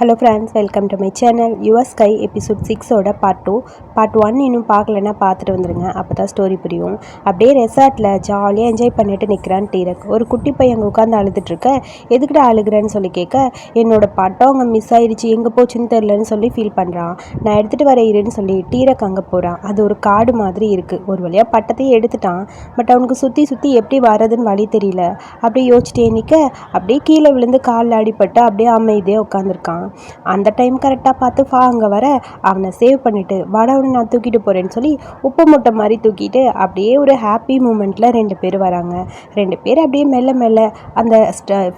Hello friends welcome to my channel US sky episode சிக்ஸோட part two part one இன்னும் பார்க்கலன்னா பார்த்துட்டு வந்துடுங்க அப்போ தான் ஸ்டோரி புரியும். அப்படியே ரெசார்ட்டில் ஜாலியாக என்ஜாய் பண்ணிட்டு நிற்கிறான் டீரக் ஒரு குட்டி பையன் அங்கே உட்காந்து அழுதுட்டுருக்க எதுக்கிட்ட அழுகிறேன்னு சொல்லி கேட்க என்னோட பட்டம் அங்கே மிஸ் ஆயிடுச்சு எங்கே போச்சுன்னு தெரிலன்னு சொல்லி ஃபீல் பண்ணுறான் நான் எடுத்துகிட்டு வர இருன்னு சொல்லி டீரக் அங்கே போகிறான் அது ஒரு காடு மாதிரி இருக்குது ஒரு வழியாக பட்டத்தையே எடுத்துட்டான். பட் அவனுக்கு சுற்றி சுற்றி எப்படி வர்றதுன்னு வழி தெரியல. அப்படியே யோசிச்சிட்டே நிற்க அப்படியே கீழே விழுந்து காலில் அடிபட்டு அப்படியே அமைதியாக உட்காந்துருக்கான் அந்த டைம் கரெக்டாக பார்த்து ஃபா அங்கே வர அவனை சேவ் பண்ணிவிட்டு வடவனை நான் தூக்கிட்டு போகிறேன்னு சொல்லி உப்பு மூட்டை மாதிரி தூக்கிட்டு அப்படியே ஒரு ஹாப்பி மூமெண்ட்டில் ரெண்டு பேர் வராங்க. ரெண்டு பேர் அப்படியே மெல்ல மெல்ல அந்த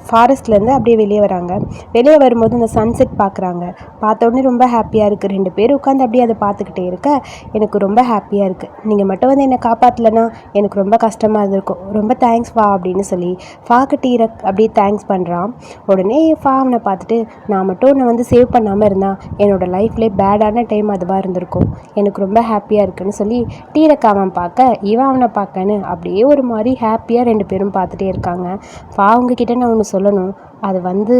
ஃபாரஸ்ட்லேருந்து அப்படியே வெளியே வராங்க. வெளியே வரும்போது அந்த சன்செட் பார்க்குறாங்க. பார்த்த உடனே ரொம்ப ஹாப்பியாக இருக்குது ரெண்டு பேர் உட்காந்து அப்படியே அதை பார்த்துக்கிட்டே இருக்க எனக்கு ரொம்ப ஹாப்பியாக இருக்குது நீங்கள் மட்டும் வந்து என்னை காப்பாற்றலைன்னா எனக்கு ரொம்ப கஷ்டமாக இருந்திருக்கும். ரொம்ப தேங்க்ஸ் ஃபா அப்படின்னு சொல்லி ஃபாக்கு டீரக் அப்படியே தேங்க்ஸ் பண்ணுறான் உடனே ஃபா அவனை பார்த்துட்டு நான் மட்டும் உன்னை வந்து சேவ் பண்ணாமல் இருந்தால் என்னோடய லைஃப்லேயே பேடான டைம் அதுவாக இருந்திருக்கும். எனக்கு ரொம்ப ஹாப்பியாக இருக்குன்னு சொல்லி டீரக் அவன் பார்க்க இவன் அவனை பார்க்கன்னு அப்படியே ஒரு மாதிரி ஹாப்பியாக ரெண்டு பேரும் பார்த்துட்டே இருக்காங்க. ஃபா அவங்கக்கிட்ட நான் ஒன்று சொல்லணும். அது வந்து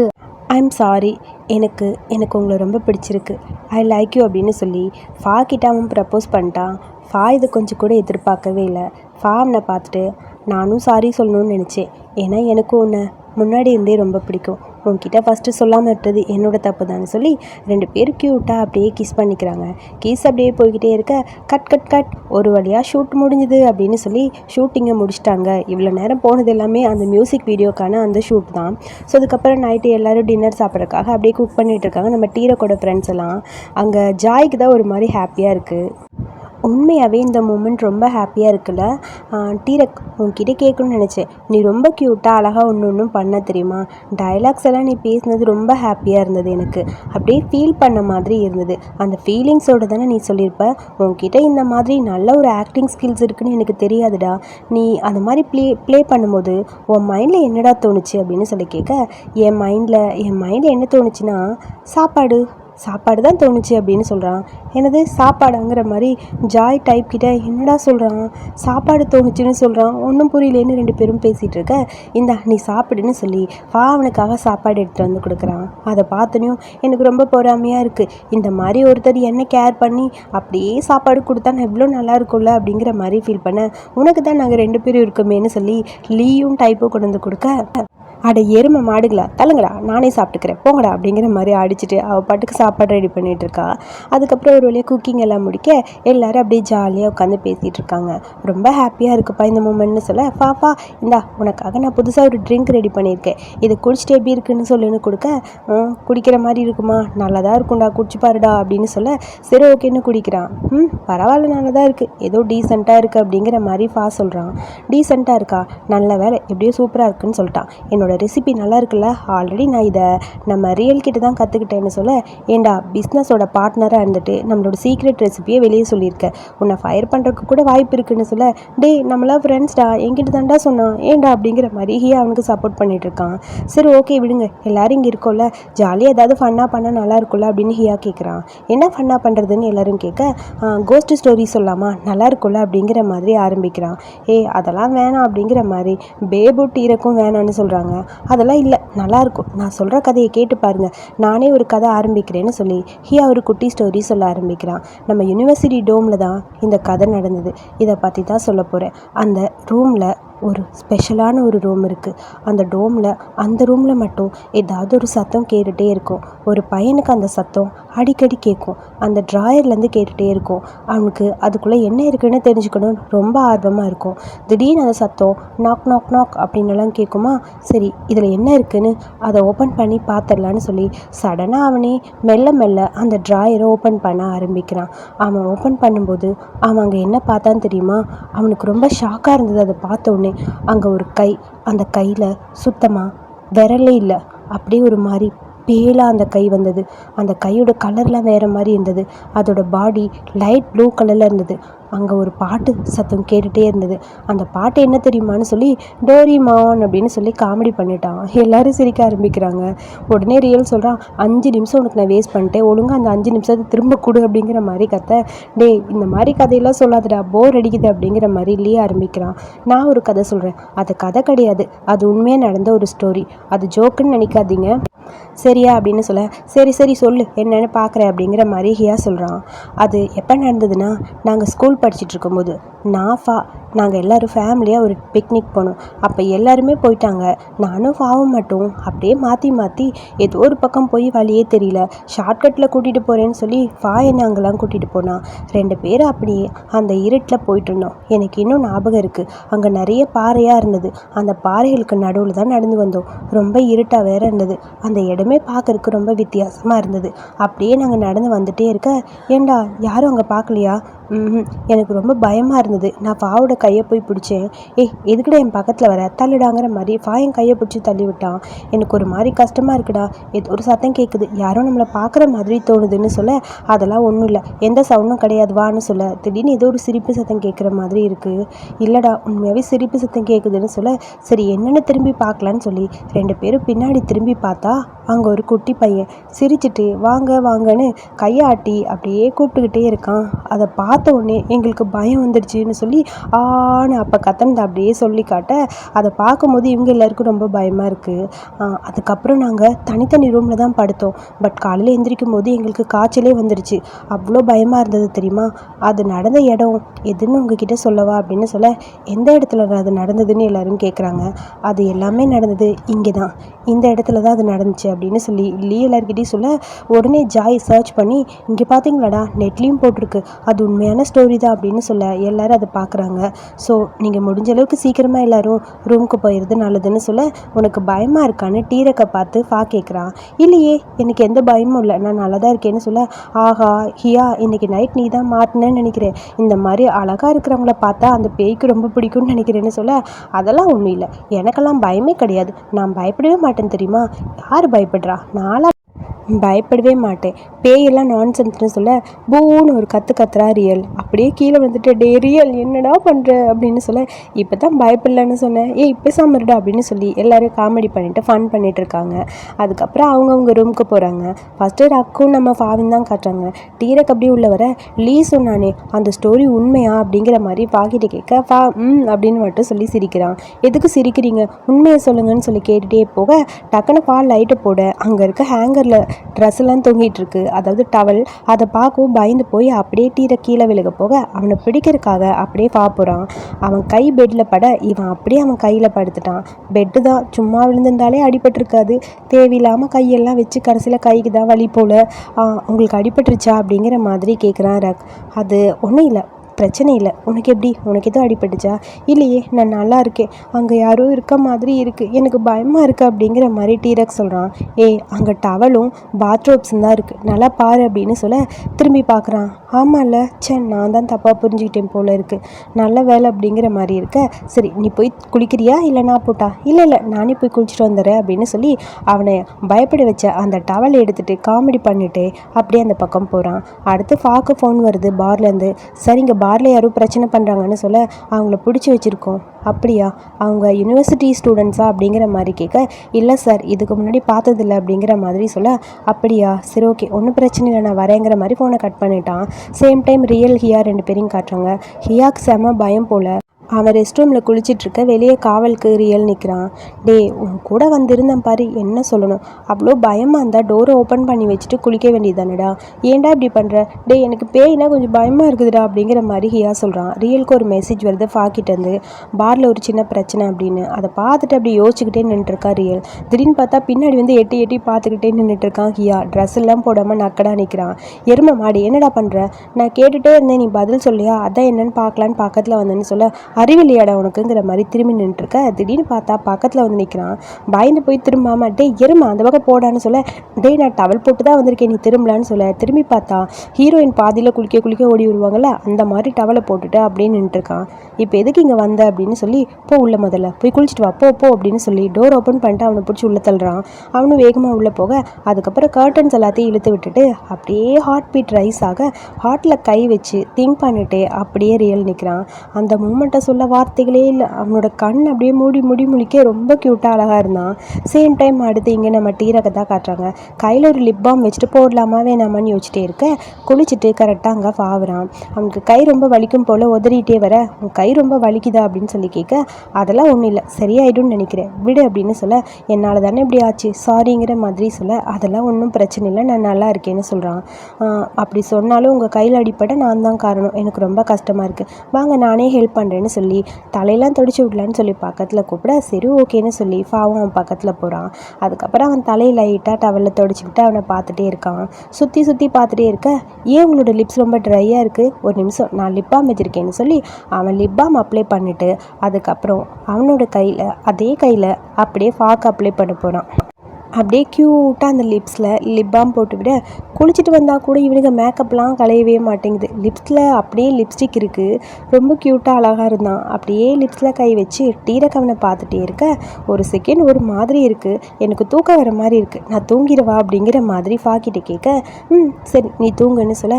ஐம் சாரி எனக்கு எனக்கு உங்களை ரொம்ப பிடிச்சிருக்கு. ஐ லைக் யூ அப்படின்னு சொல்லி ஃபா கிட்ட அவன் ப்ரப்போஸ் பண்ணிட்டான். ஃபா இது கொஞ்சம் கூட எதிர்பார்க்கவே இல்லை. ஃபா அவனை பார்த்துட்டு நானும் சாரி சொல்லணும்னு நினச்சேன். ஏன்னா எனக்கும் உன்னை முன்னாடி இருந்தே ரொம்ப பிடிக்கும். உன்கிட்ட ஃபஸ்ட்டு சொல்லாமல் விட்டது என்னோட தப்பு தான் சொல்லி ரெண்டு பேரும் க்யூட்டாக அப்படியே கிஸ் பண்ணிக்கிறாங்க. கிஸ் அப்படியே போய்கிட்டே இருக்க கட் கட் கட் ஒரு வழியாக ஷூட் முடிஞ்சுது அப்படின்னு சொல்லி ஷூட்டிங்கை முடிச்சிட்டாங்க. இவ்வளோ நேரம் போனது எல்லாமே அந்த மியூசிக் வீடியோக்கான அந்த ஷூட் தான். ஸோ அதுக்கப்புறம் நைட்டு எல்லோரும் டின்னர் சாப்பிட்றதுக்காக அப்படியே குக் பண்ணிகிட்டு இருக்காங்க. நம்ம டீரக்கோட ஃப்ரெண்ட்ஸ் எல்லாம். அங்கே ஜாய்க்கு தான் ஒரு மாதிரி ஹாப்பியாக இருக்குது உண்மையாகவே இந்த மூமெண்ட் ரொம்ப ஹாப்பியாக இருக்குல்ல? டீரக் உன்கிட்ட கேட்கணும்னு நினச்சேன். நீ ரொம்ப க்யூட்டாக அழகாக ஒன்று ஒன்றும் பண்ண தெரியுமா? டைலாக்ஸ் எல்லாம் நீ பேசினது ரொம்ப ஹாப்பியாக இருந்தது எனக்கு. அப்படியே ஃபீல் பண்ண மாதிரி இருந்தது. அந்த ஃபீலிங்ஸோடு தானே நீ சொல்லியிருப்ப உன்கிட்ட இந்த மாதிரி நல்ல ஒரு ஆக்டிங் ஸ்கில்ஸ் இருக்குன்னு எனக்கு தெரியாதுடா. நீ அந்த மாதிரி ப்ளே ப்ளே பண்ணும்போது உன் மைண்டில் என்னடா தோணுச்சு அப்படின்னு சொல்லி கேட்க என் மைண்டில் என் மைண்டில் என்ன தோணுச்சுன்னா சாப்பாடு. சாப்பாடு தான் தோணுச்சு அப்படின்னு சொல்கிறான் எனது சாப்பாடுங்கிற மாதிரி ஜாய் டைப் கிட்ட என்னடா சொல்கிறான் சாப்பாடு தோணுச்சுன்னு சொல்கிறான் ஒன்றும் புரியலேன்னு ரெண்டு பேரும் பேசிகிட்டு இருக்க இந்த நீ சாப்பிடுன்னு சொல்லி வா அவனுக்காக சாப்பாடு எடுத்துகிட்டு வந்து கொடுக்குறான். அதை பார்த்தனையும் எனக்கு ரொம்ப பொறாமையாக இருக்குது இந்த மாதிரி ஒருத்தர் என்ன கேர் பண்ணி அப்படியே சாப்பாடு கொடுத்தா நான் எவ்வளோ நல்லா இருக்கும்ல? அப்படிங்கிற மாதிரி ஃபீல் பண்ணேன் உனக்கு தான் நாங்கள் ரெண்டு பேரும் இருக்கோமேன்னு சொல்லி லீயும் டைப்பும் கொண்டு வந்து கொடுக்க. அட எருமை மாடுகளா? தள்ளுங்கடா நானே சாப்பிட்டுக்கிறேன். போங்கடா அப்படிங்கிற மாதிரி அடிச்சுட்டு அவள் பாட்டுக்கு சாப்பாடு ரெடி பண்ணிகிட்டு இருக்கா. அதுக்கப்புறம் ஒரு வழியாக குக்கிங் எல்லாம் முடிக்க எல்லோரும் அப்படியே ஜாலியாக உட்காந்து பேசிகிட்டு இருக்காங்க. ரொம்ப ஹாப்பியாக இருக்குப்பா இந்த மூமெண்ட்னு சொல்ல பாப்பா இந்தா உனக்காக நான் புதுசாக ஒரு ட்ரிங்க் ரெடி பண்ணியிருக்கேன். இது குடிச்சிட்டு எப்படி இருக்குன்னு சொல்லுன்னு கொடுக்க. குடிக்கிற மாதிரி இருக்குமா? நல்லா தான் இருக்கும்டா குடிச்சு பாருடா அப்படின்னு சொல்ல சரி ஓகேன்னு குடிக்கிறான். ம் பரவாயில்ல நல்லா தான் இருக்குது ஏதோ டீசெண்டாக இருக்குது அப்படிங்கிற மாதிரி ஃபா சொல்கிறான் டீசெண்டாக இருக்கா? நல்ல வேலை. எப்படியோ சூப்பராக இருக்குன்னு சொல்லிட்டான். என்னோட ரெசிபி நல்லா இருக்குல்ல ஆல்ரெடி நான் இதை நம்ம ரியல் கிட்ட தான் கற்றுக்கிட்டேன்னு சொல்ல ஏண்டா பிஸ்னஸோட பார்ட்னராக இருந்துட்டு நம்மளோட சீக்ரெட் ரெசிபியை வெளியே சொல்லியிருக்கேன் உன்னை ஃபயர் பண்ணுறதுக்கு கூட வாய்ப்பு இருக்குன்னு சொல்ல டே நம்மளா ஃப்ரெண்ட்ஸ்டா என்கிட்ட தான்டா சொன்னான். ஏண்டா அப்படிங்கிற மாதிரி ஹியா அவனுக்கு சப்போர்ட் பண்ணிட்டு இருக்கான். சரி ஓகே விடுங்க. எல்லாரும் இங்கே இருக்கோம்ல. ஜாலியாக ஏதாவது ஃபன்னாக பண்ணால் நல்லா இருக்கும்ல அப்படின்னு ஹியா கேட்குறான் என்ன ஃபன்னாக பண்ணுறதுன்னு எல்லாரும் கேட்க கோஸ்ட் ஸ்டோரி சொல்லாமா? நல்லா இருக்கும்ல? அப்படிங்கிற மாதிரி ஆரம்பிக்கிறான். ஏ அதெல்லாம் வேணாம். அப்படிங்கிற மாதிரி பேபு டீரக்கும் வேணான்னு சொல்கிறாங்க அதெல்லாம் இல்லை. நல்லாயிருக்கும். நான் சொல்கிற கதையை கேட்டு பாருங்கள் நானே ஒரு கதை ஆரம்பிக்கிறேன்னு சொல்லி ஹியா ஒரு குட்டி ஸ்டோரி சொல்ல ஆரம்பிக்கிறான். நம்ம யூனிவர்சிட்டி டோமில் தான் இந்த கதை நடந்தது. இதை பற்றி தான் சொல்ல போகிறேன் அந்த ரூமில் ஒரு ஸ்பெஷலான ஒரு ரூம் இருக்குது அந்த டோமில் அந்த ரூமில் மட்டும் ஏதாவது ஒரு சத்தம் கேட்டுகிட்டே இருக்கும். ஒரு பையனுக்கு அந்த சத்தம் அடிக்கடி கேட்கும் அந்த ட்ராயர்லேருந்து கேட்டுகிட்டே இருக்கும். அவனுக்கு அதுக்குள்ளே என்ன இருக்குன்னு தெரிஞ்சுக்கணும்னு ரொம்ப ஆர்வமாக இருக்கும். திடீர்னு அந்த சத்தம் நாக் நாக் நாக் அப்படின்னுலாம் கேட்குமா சரி இதில் என்ன இருக்குன்னு அதை ஓப்பன் பண்ணி பார்த்துடலான்னு சொல்லி சடனாக அவனே மெல்ல மெல்ல அந்த ட்ராயரை ஓப்பன் பண்ண ஆரம்பிக்கிறான். அவன் ஓப்பன் பண்ணும்போது அவன் அங்கே என்ன பார்த்தான்னு தெரியுமா? அவனுக்கு ரொம்ப ஷாக்காக இருந்தது. அதை பார்த்தோன்னே அங்கே ஒரு கை அந்த கையில் சுத்தமாக விரலே இல்லை. அப்படியே ஒரு மாதிரி பேலாக அந்த கை வந்தது. அந்த கையோட கலர்லாம் வேறு மாதிரி இருந்தது. அதோட பாடி லைட் ப்ளூ கலரில் இருந்தது. அங்கே ஒரு பாட்டு சத்தம் கேட்டுகிட்டே இருந்தது. அந்த பாட்டு என்ன தெரியுமான்னு சொல்லி டோரி மான் அப்படின்னு சொல்லி காமெடி பண்ணிட்டான். எல்லாரும் சிரிக்க ஆரம்பிக்கிறாங்க. உடனே ரியல் சொல்கிறான் அஞ்சு நிமிஷம் உனக்கு நான் வேஸ்ட் பண்ணிட்டேன். ஒழுங்காக அந்த அஞ்சு நிமிஷத்தை திரும்ப கொடு அப்படிங்கிற மாதிரி கதை டேய் இந்த மாதிரி கதையெல்லாம் சொல்லாதடா. போர் அடிக்குது அப்படிங்கிற மாதிரி இல்லையே ஆரம்பிக்கிறான். நான் ஒரு கதை சொல்கிறேன் அது கதை கிடையாது. அது உண்மையாக நடந்த ஒரு ஸ்டோரி அது ஜோக்குன்னு நினைக்காதீங்க. சரியா அப்படின்னு சொல்ல சரி சரி சொல்லு என்னன்னு பார்க்குறேன் அப்படிங்கிற மாதிரி ஹியா சொல்கிறான் அது எப்போ நடந்ததுன்னா நாங்கள் ஸ்கூல் படிச்சுட்டு இருக்கும்போது நான் ஃபா நாங்கள் எல்லோரும் ஃபேமிலியாக ஒரு பிக்னிக் போனோம். அப்போ எல்லாருமே போயிட்டாங்க. நானும் ஃபாவும் மட்டும் அப்படியே மாற்றி மாற்றி ஏதோ ஒரு பக்கம் போய் வழியே தெரியல. ஷார்ட்கட்டில் கூட்டிகிட்டு போகிறேன்னு சொல்லி ஃபா என்ன அங்கெல்லாம் கூட்டிகிட்டு போனான் ரெண்டு பேரும் அப்படியே அந்த இருட்டில் போயிட்டு இருந்தோம். எனக்கு இன்னும் ஞாபகம் இருக்குது அங்கே நிறைய பாறையாக இருந்தது. அந்த பாறைகளுக்கு நடுவில் தான் நடந்து வந்தோம். ரொம்ப இருட்டாக வேற இருந்தது. அந்த அந்த இடமே பார்க்கறக்கு ரொம்ப வித்தியாசமாக இருந்தது. அப்படியே நாங்கள் நடந்து வந்துகிட்டே இருக்க ஏண்டா யாரும் அங்கே பார்க்கலையா? எனக்கு ரொம்ப பயமாக இருந்தது. நான் ஃபாவோட கையை போய் பிடிச்சேன். ஏய் எதுக்குடா என் பக்கத்தில் வர? தள்ளிடாங்கிற மாதிரி ஃபா என் கையை பிடிச்சி தள்ளி விட்டான் எனக்கு ஒரு மாதிரி கஷ்டமாக இருக்குடா. எது ஒரு சத்தம் கேட்குது யாரோ நம்மளை பார்க்குற மாதிரி தோணுதுன்னு சொல்ல அதெல்லாம் ஒன்றும் இல்லை. எந்த சவுண்டும் கிடையாது. வான்னு சொல்ல. திடீர்னு ஏதோ ஒரு சிரிப்பு சத்தம் கேட்குற மாதிரி இருக்குது இல்லைடா உண்மையாகவே சிரிப்பு சத்தம் கேட்குதுன்னு சொல்ல சரி என்னென்னு திரும்பி பார்க்கலான்னு சொல்லி ரெண்டு பேரும் பின்னாடி திரும்பி பார்த்தா அங்கே ஒரு குட்டி பையன். சிரிச்சிட்டு வாங்க வாங்கன்னு கையாட்டி அப்படியே கூப்பிட்டுக்கிட்டே இருக்கான். அதை பார்த்து பார்த்த உடனே எங்களுக்கு பயம் வந்துடுச்சுன்னு சொல்லி ஆன்னு அப்போ கத்தனதை அப்படியே சொல்லி காட்ட அதை பார்க்கும்போது இவங்க எல்லாருக்கும் ரொம்ப பயமாக இருக்குது அதுக்கப்புறம் நாங்கள் தனித்தனி ரூமில் தான் படுத்தோம். பட் காலையில் எந்திரிக்கும் போது எங்களுக்கு காய்ச்சலே வந்துடுச்சு அவ்வளோ பயமாக இருந்தது தெரியுமா? அது நடந்த இடம் எதுன்னு உங்ககிட்ட சொல்லவா அப்படின்னு சொல்ல எந்த இடத்துல அது நடந்ததுன்னு எல்லாரும் கேட்குறாங்க அது எல்லாமே நடந்தது இங்கே தான் இந்த இடத்துல தான் அது நடந்துச்சு அப்படின்னு சொல்லி லீ எல்லாருக்கிட்டையும் சொல்ல உடனே ஜாய் சர்ச் பண்ணி இங்கே பார்த்தீங்களாடா நெட்லேயும் போட்டிருக்கு. அது உண்மையாக என்ன ஸ்டோரி தான் அப்படின்னு சொல்ல எல்லாரும் அதை பார்க்குறாங்க. ஸோ நீங்கள் முடிஞ்ச அளவுக்கு சீக்கிரமாக எல்லாரும் ரூமுக்கு போயிடுறது நல்லதுன்னு சொல்ல உனக்கு பயமாக இருக்கான்னு டீரக்கை பார்த்து ஃபா கேட்குறான் இல்லையே எனக்கு எந்த பயமும் இல்லை. நான் நல்லா தான் இருக்கேன்னு சொல்ல ஆஹா ஹியா இன்னைக்கு நைட் நீ தான் மாட்டினேன்னு நினைக்கிறேன். இந்த மாதிரி அழகாக இருக்கிறவங்கள பார்த்தா அந்த பேய்க்கு ரொம்ப பிடிக்கும்னு நினைக்கிறேன்னு சொல்ல அதெல்லாம் ஒன்றும் இல்லை. எனக்கெல்லாம் பயமே கிடையாது. நான் பயப்படவே மாட்டேன் தெரியுமா? யார் பயப்படுறா? நாளாக பயப்படவே மாட்டேன். பேயெல்லாம் நான்சென்ஸ்னு சொல்ல பூன்னு ஒரு கற்று கத்துறா ரியல். அப்படியே கீழே வந்துட்டு டே ரியல் என்னடா பண்ணுற அப்படின்னு சொல்ல இப்போ தான் பயப்படலன்னு சொன்னேன். ஏய் இப்போ சாமர்டா அப்படின்னு சொல்லி எல்லோரும் காமெடி பண்ணிட்டு ஃபன் பண்ணிகிட்டு இருக்காங்க. அதுக்கப்புறம் அவங்கவுங்க ரூமுக்கு போகிறாங்க ஃபஸ்ட்டு ரக்கும் நம்ம ஃபாவின் தான் காட்டுறாங்க. டீரக் அப்படியே உள்ள வர லீ சொன்னானே அந்த ஸ்டோரி உண்மையா? அப்படிங்கிற மாதிரி பாக்கிட்ட கேட்க ஃபா ம் அப்படின்னு மட்டும் சொல்லி சிரிக்கிறான். எதுக்கு சிரிக்கிறீங்க? உண்மையை சொல்லுங்கன்னு சொல்லி கேட்டுகிட்டே போக டக்குன்னு ஃபா லைட்டை போட அங்கே இருக்க ஹேங்கரில் ட்ரெஸ்லாம் தொங்கிட்டுருக்கு தொங்கிட்டு இருக்கு. அதாவது டவல் அதை பார்க்கவும் பயந்து போய் அப்படியே டீரை கீழே விழுக போக அவனை பிடிக்கிறதுக்காக அப்படியே பார்ப்புறான் அவன் கை பெட்டில் பட இவன் அப்படியே அவன் கையில் படுத்துட்டான். பெட்டு தான் சும்மா விழுந்திருந்தாலே அடிபட்டிருக்காது. தேவையில்லாமல் கையெல்லாம் வச்சு கடைசியில் கைக்கு தான் வலி போல். உங்களுக்கு அடிபட்டுருச்சா அப்படிங்கிற மாதிரி கேட்குறான் ரக். அது ஒன்றும் இல்லை. பிரச்சனை இல்லை. உனக்கு எப்படி? உனக்கு எதுவும் அடிபட்டுச்சா? இல்லையே நான் நல்லா இருக்கேன். அங்கே யாரோ இருக்க மாதிரி இருக்குது எனக்கு பயமாக இருக்குது அப்படிங்கிற மாதிரி டீரக் சொல்கிறான் ஏய் அங்கே டவலும் பாத்ரோப்ஸும் தான் இருக்குது நல்லா பாரு அப்படின்னு சொல்ல திரும்பி பார்க்குறான். ஆமாம்ல ச்சே நான் தான் தப்பாக புரிஞ்சுக்கிட்டேன் போல இருக்குது நல்ல வேலை அப்படிங்கிற மாதிரி இருக்க. சரி நீ போய் குளிக்கிறியா? இல்லை நான் போட்டா? இல்லை இல்லை நானே போய் குளிச்சுட்டு வந்துடுறேன் அப்படின்னு சொல்லி அவனை பயப்பட வச்ச அந்த டவலை எடுத்துகிட்டு காமெடி பண்ணிவிட்டு அப்படியே அந்த பக்கம் போகிறான் அடுத்து ஃபாக்கு ஃபோன் வருது பார்லேருந்து சரிங்க காரில் யாரும் பிரச்சனை பண்ணுறாங்கன்னு சொல்ல அவங்கள பிடிச்சி வச்சுருக்கோம். அப்படியா? அவங்க யூனிவர்சிட்டி ஸ்டூடெண்ட்ஸா அப்படிங்கிற மாதிரி கேட்க இல்லை சார் இதுக்கு முன்னாடி பார்த்ததில்ல. அப்படிங்கிற மாதிரி சொல்ல அப்படியா? சரி ஓகே ஒன்றும் பிரச்சனை இல்லை. நான் வரேங்கிற மாதிரி ஃபோனை கட் பண்ணிட்டான். சேம் டைம் ரியல் ஹியா ரெண்டு பேரையும் காட்டுறாங்க. ஹியாக்கு செம பயம் போல். அவன் ரெஸ்ட் ரூமில் குளிச்சிட்ருக்க வெளியே காவலுக்கு ரியல் நிற்கிறான் டே உன் கூட வந்திருந்தேன் பாரு என்ன சொல்லணும்? அவ்வளோ பயமாக இருந்தால் டோரை ஓப்பன் பண்ணி வச்சுட்டு குளிக்க வேண்டியதானடா ஏன்டா இப்படி பண்ணுற டே எனக்கு பேய்னா கொஞ்சம் பயமாக இருக்குதுடா அப்படிங்கிற மாதிரி ஹியா சொல்கிறான் ரியலுக்கு ஒரு மெசேஜ் வருது ஃபாக்கிட்டேருந்து பாரில் ஒரு சின்ன பிரச்சனை அப்படின்னு. அதை பார்த்துட்டு அப்படி யோசிச்சுக்கிட்டே நின்றுருக்கா ரியல். திடீர்னு பார்த்தா பின்னாடி வந்து எட்டி எட்டி பார்த்துக்கிட்டே நின்றுட்டுருக்கான் ஹியா. ட்ரெஸ் எல்லாம் போடாமல் நக்கடா நிற்கிறான் எருமை மாடி என்னடா பண்ணுற நான் கேட்டுகிட்டே இருந்தேன் நீ பதில் சொல்லியா? அதான் என்னன்னு பார்க்கலான்னு பக்கத்தில் வந்தேன்னு சொல்ல அறிவில்லையாடா உனக்குங்கிற மாதிரி திரும்பி நின்றுருக்க திடீர்னு பார்த்தா பக்கத்தில் வந்து நிற்கிறான் பயந்து போய் திரும்பாம டே எருமா அந்த பக்கம் போடான்னு சொல்ல. டே நான் டவல் போட்டு தான் வந்திருக்கேன் நீ திரும்பலான்னு சொல்ல. திரும்பி பார்த்தா ஹீரோயின் பாதியில் குளிக்க குளிக்க ஓடி வருவாங்கல்ல அந்த மாதிரி டவலை போட்டுட்டு அப்படியே நின்றுருக்கான் இப்போ எதுக்கு இங்கே வந்த? அப்படின்னு சொல்லி போ உள்ள முதல்ல போய் குளிச்சுட்டு வா போ போ அப்படின்னு சொல்லி டோர் ஓப்பன் பண்ணிட்டு அவனை பிடிச்சி உள்ளே தள்ளுறான். அவனும் வேகமாக உள்ளே போக அதுக்கப்புறம் கர்டன்ஸ் எல்லாத்தையும் இழுத்து விட்டுட்டு அப்படியே ஹார்ட் பீட் ரைஸ் ஆக ஹார்ட்டில் கை வச்சு திங்க் பண்ணிட்டு அப்படியே ரியல் நிற்கிறான் அந்த மூமெண்ட்டை சொல்ல வார்த்தைகளே இல்லை. அவனோட கண் அப்படியே மூடி மூடி முழிக்க ரொம்ப க்யூட்டாக அழகாக இருந்தான். சேம் டைம் அடுத்து இங்கே நம்ம டீரகை தான் காட்டுறாங்க. கையில் ஒரு லிப் பாம் வச்சுட்டு போடலாமா வேணாமான்னு யோசிச்சிட்டே இருக்க. குளிச்சுட்டு கரெக்டாக அங்கே ஃபாவுறான் அவனுக்கு கை ரொம்ப வலிக்கும் போல் உதறிட்டே வர உன் கை ரொம்ப வலிக்குதா? அப்படின்னு சொல்லி கேட்க அதெல்லாம் ஒன்றும் இல்லை. சரியாயிடும்னு நினைக்கிறேன். விடு அப்படின்னு சொல்ல என்னால் தானே இப்படி ஆச்சு? சாரிங்கிற மாதிரி சொல்ல அதெல்லாம் ஒன்றும் பிரச்சனை இல்லை. நான் நல்லா இருக்கேன்னு சொல்கிறான் அப்படி சொன்னாலும் உங்கள் கையில் அடிப்பட நான் தான் காரணம். எனக்கு ரொம்ப கஷ்டமாக இருக்குது வாங்க நானே ஹெல்ப் பண்ணுறேன்னு சொல்லி தலையெல்லாம் துடிச்சு விடலான்னு சொல்லி பக்கத்தில் கூப்பிட சரி ஓகேன்னு சொல்லி ஃபாவும் அவன் பக்கத்தில் போகிறான் அதுக்கப்புறம் அவன் தலையில் லைட்டாக டவலில் தொடச்சிக்கிட்டு அவனை பார்த்துட்டே இருக்கான். சுற்றி சுற்றி பார்த்துட்டே இருக்க ஏன் உங்களோட லிப்ஸ் ரொம்ப ட்ரையாக இருக்குது ஒரு நிமிஷம் நான் லிப் பாம் வச்சுருக்கேன்னு சொல்லி அவன் லிப் பாம் அப்ளை பண்ணிவிட்டு அதுக்கப்புறம் அவனோட கையில் அதே கையில் அப்படியே ஃபாக் அப்ளை பண்ண போகிறான் அப்படியே க்யூட்டாக அந்த லிப்ஸில் லிப் பாம் போட்டுவிட குளிச்சுட்டு வந்தால் கூட இவனுங்க மேக்கப்லாம் களையவே மாட்டேங்குது. லிப்ஸில் அப்படியே லிப்ஸ்டிக் இருக்குது ரொம்ப க்யூட்டாக அழகாக இருந்தான். அப்படியே லிப்ஸில் கை வச்சு டீரக்கவனை பார்த்துட்டே இருக்க ஒரு செகண்ட் ஒரு மாதிரி இருக்குது எனக்கு தூக்கம் வர மாதிரி இருக்குது நான் தூங்கிடுவா அப்படிங்கிற மாதிரி ஃபாக்கிட்ட கேட்க ம் சரி நீ தூங்குன்னு சொல்ல.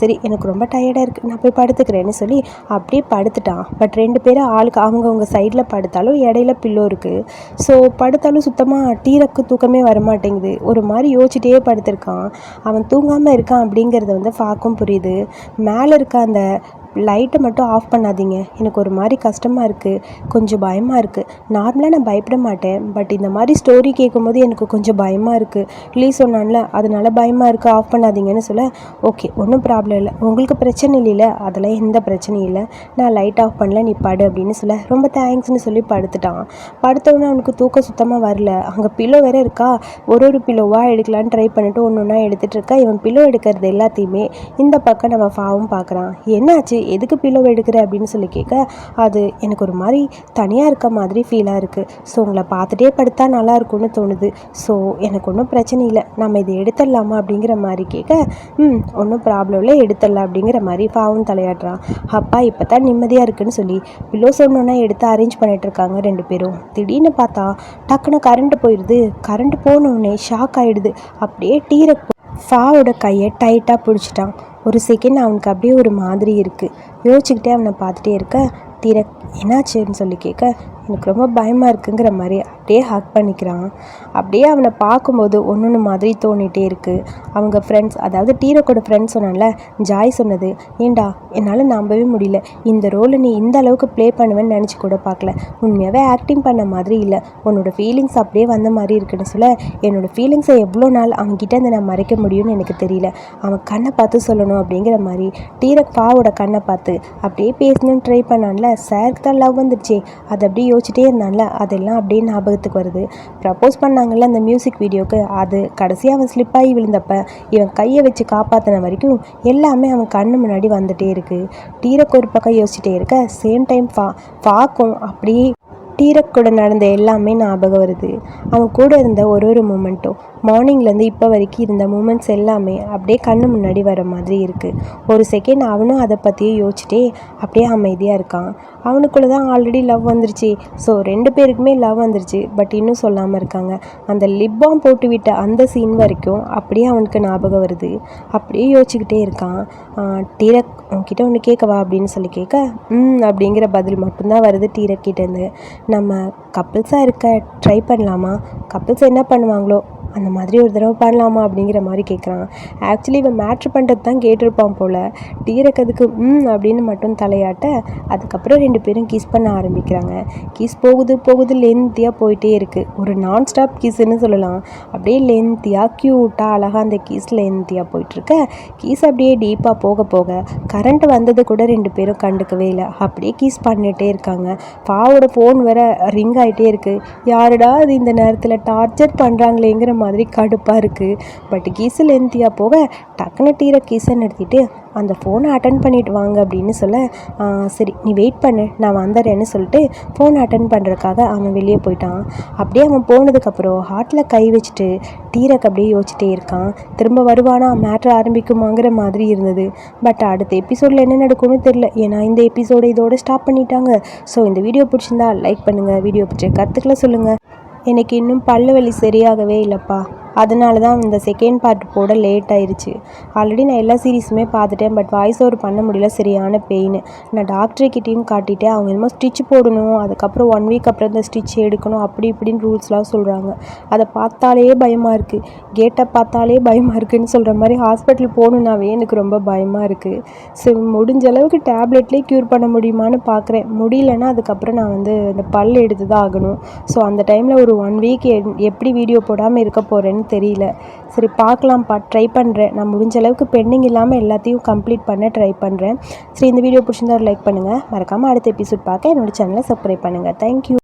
சரி எனக்கு ரொம்ப டயர்டாக இருக்குது நான் போய் படுத்துக்கிறேன்னு சொல்லி அப்படியே படுத்துட்டான். பட் ரெண்டு பேரும் ஆளுக்கு அவங்கவுங்க சைடில் படுத்தாலும் இடையில பில்லோ இருக்குது ஸோ படுத்தாலும் சுத்தமாக டீரக்கு தூக்கம் தூக்கமே வரமாட்டேங்குது. ஒரு மாதிரி யோசிச்சிட்டே படுத்திருக்கான். அவன் தூங்காமல் இருக்கான் அப்படிங்கிறது வந்து ஃபாக்கும் புரியுது. மேலே இருக்க அந்த லைட்டை மட்டும் ஆஃப் பண்ணாதீங்க. எனக்கு ஒரு மாதிரி கஷ்டமாக இருக்குது கொஞ்சம் பயமாக இருக்குது நார்மலாக நான் பயப்பட மாட்டேன். பட் இந்த மாதிரி ஸ்டோரி கேட்கும்போது எனக்கு கொஞ்சம் பயமாக இருக்குது ப்ளீஸ் சொன்னான்ல அதனால பயமாக இருக்குது ஆஃப் பண்ணாதீங்கன்னு சொல்ல ஓகே ஒன்றும் ப்ராப்ளம் இல்லை. உங்களுக்கு பிரச்சனை இல்லைல்ல அதெல்லாம் எந்த பிரச்சனையும் இல்லை. நான் லைட் ஆஃப் பண்ணல நீ படு அப்படின்னு சொல்ல ரொம்ப தேங்க்ஸ்னு சொல்லி படுத்துட்டான். படுத்தவொடனே அவனுக்கு தூக்கம் சுத்தமாக வரல. அங்கே பில்லோ வேற இருக்கா? ஒரு ஒரு பில்லோவாக எடுக்கலான்னு ட்ரை பண்ணிட்டு ஒன்று ஒன்றா எடுத்துகிட்டு இருக்கா? இவன் பில்லோ எடுக்கிறது எல்லாத்தையுமே இந்த பக்கம் நம்ம ஃபாவும் பார்க்குறான். என்னாச்சு? எதுக்கு பில்லோ எடுக்கிற அப்படின்னு சொல்லி கேட்க அது எனக்கு ஒரு மாதிரி தனியாக இருக்க மாதிரி ஃபீலாக இருக்குது ஸோ உங்களை பார்த்துட்டே படுத்தா நல்லா இருக்கும்னு தோணுது. ஸோ எனக்கு ஒன்றும் பிரச்சனை இல்லை. நம்ம இதை எடுத்துடலாமா அப்படிங்கிற மாதிரி கேட்க ம் ஒன்றும் ப்ராப்ளம் இல்லை. எடுத்துடலாம் அப்படிங்கிற மாதிரி பாவம் தலையாடுறான் அப்பா இப்போ தான் நிம்மதியாக இருக்குன்னு சொல்லி பில்லோ சொன்னோன்னா எடுத்து அரேஞ்ச் பண்ணிகிட்ருக்காங்க இருக்காங்க ரெண்டு பேரும். திடீர்னு பார்த்தா டக்குன்னு கரண்ட் போயிடுது கரண்ட் போனோடனே ஷாக் ஆகிடுது அப்படியே டீரக் ஃபாவோட கையை டைட்டாக பிடிச்சிட்டான். ஒரு செகண்ட் அவனுக்கு அப்படியே ஒரு மாதிரி இருக்குது யோசிச்சுக்கிட்டே அவனை பார்த்துட்டே இருக்க தீர என்னாச்சுன்னு சொல்லி கேட்க எனக்கு ரொம்ப பயமாக இருக்குங்கிற மாதிரி அப்படியே ஹக் பண்ணிக்கிறான். அப்படியே அவனை பார்க்கும்போது ஒன்று ஒன்று மாதிரி தோணிகிட்டே இருக்குது அவங்க ஃப்ரெண்ட்ஸ் அதாவது டீரக்கோட ஃப்ரெண்ட்ஸ் சொன்னான்ல ஜாய் சொன்னது ஏண்டா என்னால் நம்பவே முடியல. இந்த ரோலை நீ இந்த அளவுக்கு ப்ளே பண்ணுவேன்னு நினச்சி கூட பார்க்கல. உண்மையாகவே ஆக்டிங் பண்ண மாதிரி இல்லை. உன்னோட ஃபீலிங்ஸ் அப்படியே வந்த மாதிரி இருக்குன்னு சொல்ல என்னோடய ஃபீலிங்ஸை எவ்வளோ நாள் அவன்கிட்ட இருந்து நான் மறைக்க முடியும்னு எனக்கு தெரியல. அவன் கண்ணை பார்த்து சொல்லணும் அப்படிங்கிற மாதிரி டீரக் பாவோட கண்ணை பார்த்து அப்படியே பேசணும்னு ட்ரை பண்ணான்ல. சாருக்கு தான் லவ் வந்துடுச்சே அது அப்படியே யோசிச்சிட்டே இருந்தான்ல அதெல்லாம் அப்படியே ஞாபகத்துக்கு வருது. ப்ரப்போஸ் பண்ணாங்கல்ல அந்த மியூசிக் வீடியோக்கு அது கடைசியாக அவன் ஸ்லிப்பாகி விழுந்தப்ப இவன் கையை வச்சு காப்பாற்றின வரைக்கும் எல்லாமே அவன் கண்ணு முன்னாடி வந்துகிட்டே இருக்குது டீரக்கு ஒரு பக்கம் யோசிச்சிட்டே இருக்க சேம் டைம் ஃபா ஃபாக்கும் அப்படியே டீரக் கூட நடந்த எல்லாமே ஞாபகம் வருது. அவன் கூட இருந்த ஒரு ஒரு மூமெண்ட்டும் மார்னிங்லேருந்து இப்போ வரைக்கும் இருந்த மூமெண்ட்ஸ் எல்லாமே அப்படியே கண்ணு முன்னாடி வர மாதிரி இருக்குது ஒரு செகண்ட் அவனும் அதை பற்றியே யோசிச்சுட்டே அப்படியே அமைதியாக இருக்கான். அவனுக்குள்ளே தான் ஆல்ரெடி லவ் வந்துருச்சு. ஸோ ரெண்டு பேருக்குமே லவ் வந்துருச்சு. பட் இன்னும் சொல்லாமல் இருக்காங்க. அந்த லிப் பாம் போட்டு விட்ட அந்த சீன் வரைக்கும் அப்படியே அவனுக்கு ஞாபகம் வருது. அப்படியே யோசிச்சுக்கிட்டே இருக்கான். டீரக் உன்கிட்ட ஒன்று கேட்கவா? அப்படின்னு சொல்லி கேட்க ம் அப்படிங்கிற பதில் மட்டும்தான் வருது டீரக் கிட்டேருந்து நம்ம கப்புள்ஸாக இருக்க ட்ரை பண்ணலாமா? கப்புள்ஸ் என்ன பண்ணுவாங்களோ? அந்த மாதிரி ஒரு தடவை பண்ணலாமா அப்படிங்கிற மாதிரி கேட்குறான் ஆக்சுவலி இவன் மேட்ரு பண்ணுறது தான் கேட்டிருப்பான் போல். டீரக்கதுக்கு ம் அப்படின்னு மட்டும் தலையாட்ட அதுக்கப்புறம் ரெண்டு பேரும் கிஸ் பண்ண ஆரம்பிக்கிறாங்க. கிஸ் போகுது போகுது லென்த்தியாக போயிட்டே இருக்குது ஒரு நான் ஸ்டாப் கிஸ்ன்னு சொல்லலாம். அப்படியே லென்த்தியாக க்யூட்டாக அழகாக அந்த கிஸ் லென்த்தியாக போயிட்டுருக்க. கிஸ் அப்படியே டீப்பாக போக போக கரண்ட் வந்தது கூட ரெண்டு பேரும் கண்டுக்கவே இல்லை. அப்படியே கிஸ் பண்ணிகிட்டே இருக்காங்க. பாவோட ஃபோன் வேற ரிங் ஆகிட்டே இருக்குது யாருடா அது இந்த நேரத்தில் டார்ச்சர் பண்ணுறாங்களேங்கிற மாதிரி கடுப்பாக இருக்குது பட் கீசு லென்த்தியாக போக டக்குன்னு டீரை கீசை நிறுத்திட்டு அந்த ஃபோனை அட்டன் பண்ணிட்டு வாங்க அப்படின்னு சொல்ல சரி நீ வெயிட் பண்ணு நான் வந்துடுறேன்னு சொல்லிட்டு ஃபோன் அட்டன் பண்ணுறதுக்காக அவன் வெளியே போயிட்டான். அப்படியே அவன் போனதுக்கப்புறம் ஹார்ட்டில் கை வச்சுட்டு டீரக் அப்படியே யோசிச்சுட்டே இருக்கான். திரும்ப வருவானா மேட்ரு ஆரம்பிக்குமாங்கிற மாதிரி இருந்தது. பட் அடுத்த எபிசோடில் என்ன நடக்கும்னு தெரில ஏன்னா இந்த எபிசோடை இதோட ஸ்டாப் பண்ணிட்டாங்க. ஸோ இந்த வீடியோ பிடிச்சிருந்தா லைக் பண்ணுங்கள் வீடியோ பிடிச்ச கருத்துக்களை சொல்லுங்கள் எனக்கு இன்னும் பல்லு வலி சரியாகவே இல்லைப்பா. அதனால தான் இந்த செகண்ட் பார்ட் போட லேட் ஆயிடுச்சு ஆல்ரெடி நான் எல்லா சீரீஸுமே பார்த்துட்டேன் பட் வாய்ஸ் ஓவர் பண்ண முடியல சரியான பெயின் நான் டாக்டர்கிட்டையும் காட்டிட்டேன் அவங்க என்னமோ ஸ்டிச் போடணும் அதுக்கப்புறம் ஒன் வீக் அப்புறம் இந்த ஸ்டிச் எடுக்கணும் அப்படி இப்படின்னு ரூல்ஸ்லாம் சொல்கிறாங்க அதை பார்த்தாலே பயமாக இருக்குது கேட்டை பார்த்தாலே பயமாக இருக்குன்னு சொல்கிற மாதிரி ஹாஸ்பிட்டல் போகணுன்னாவே எனக்கு ரொம்ப பயமாக இருக்குது ஸோ முடிஞ்ச அளவுக்கு டேப்லெட்லேயே க்யூர் பண்ண முடியுமான்னு பார்க்குறேன். முடியலன்னா அதுக்கப்புறம் நான் வந்து இந்த பல் எடுத்து தான் ஆகணும். ஸோ அந்த டைமில் ஒரு ஒன் வீக் எப்படி வீடியோ போடாமல் இருக்க போகிறேன்னு தெரியல. சரி பார்க்கலாம்ப்பா ட்ரை பண்ணுறேன் நான் முடிஞ்ச அளவுக்கு பெண்டிங் இல்லாமல் எல்லாத்தையும் கம்ப்ளீட் பண்ண ட்ரை பண்ணுறேன் சரி இந்த வீடியோ பிடிச்சிருந்தா ஒரு லைக் பண்ணுங்கள் மறக்காமல் அடுத்த எபிசோட் பார்க்க என்னோட சேனலை சப்ஸ்கிரைப் பண்ணுங்கள் தேங்க்யூ